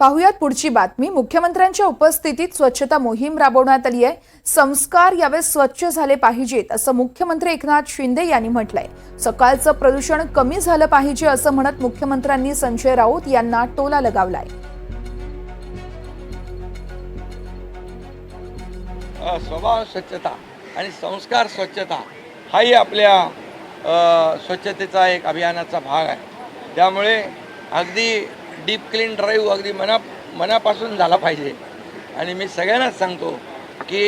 पाहुयात पुढची बातमी. मुख्यमंत्र्यांच्या उपस्थितीत स्वच्छता मोहीम राबवण्यात आली आहे. संस्कार यावेळेस स्वच्छ झाले पाहिजेत असं मुख्यमंत्री एकनाथ शिंदे यांनी म्हटलंय. सकाळचं प्रदूषण कमी झालं पाहिजे असं म्हणत मुख्यमंत्र्यांनी संजय राऊत यांना टोला लगावलाय. स्वभाव स्वच्छता आणि संस्कार स्वच्छता हाही आपल्या स्वच्छतेचा एक अभियानाचा भाग आहे. त्यामुळे अगदी डीप क्लीन ड्राईव्ह अगदी मना मनापासून झाला पाहिजे. आणि मी सगळ्यांनाच सांगतो की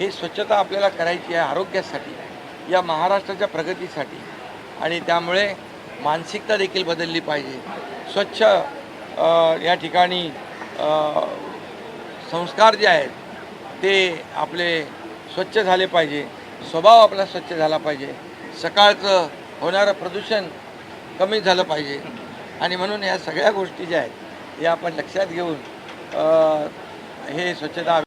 ही स्वच्छता आपल्याला करायची आहे आरोग्यासाठी या महाराष्ट्राच्या प्रगतीसाठी. आणि त्यामुळे मानसिकता देखील बदलली पाहिजे. स्वच्छ या ठिकाणी संस्कार जे आहेत ते आपले स्वच्छ झाले पाहिजे. स्वभाव आपला स्वच्छ झाला पाहिजे. सकाळचं होणारं प्रदूषण कमी झालं पाहिजे. आणि म्हणून या सगळ्या गोष्टी ज्या आहेत या आपण लक्षात घेऊन हे स्वच्छता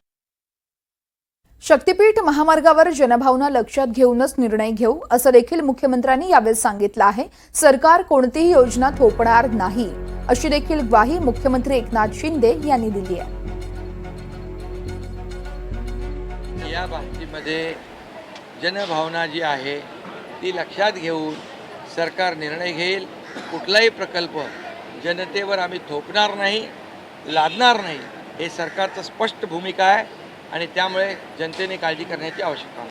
शक्तीपीठ महामार्गावर जनभावना लक्षात घेऊनच निर्णय घेऊ असं देखील मुख्यमंत्र्यांनी यावेळी सांगितलं आहे. सरकार कोणतीही योजना थोपणार नाही अशी देखील ग्वाही मुख्यमंत्री एकनाथ शिंदे यांनी दिली आहे. या बाबतीमध्ये जनभावना जी आहे ती लक्षात घेऊन सरकार निर्णय घेईल. कुठलाही प्रकल्प जनतेवर आम्ही थोपणार नाही लादणार नाही हे सरकारचं स्पष्ट भूमिका आहे आणि त्यामुळे जनतेने काळजी करण्याची आवश्यकता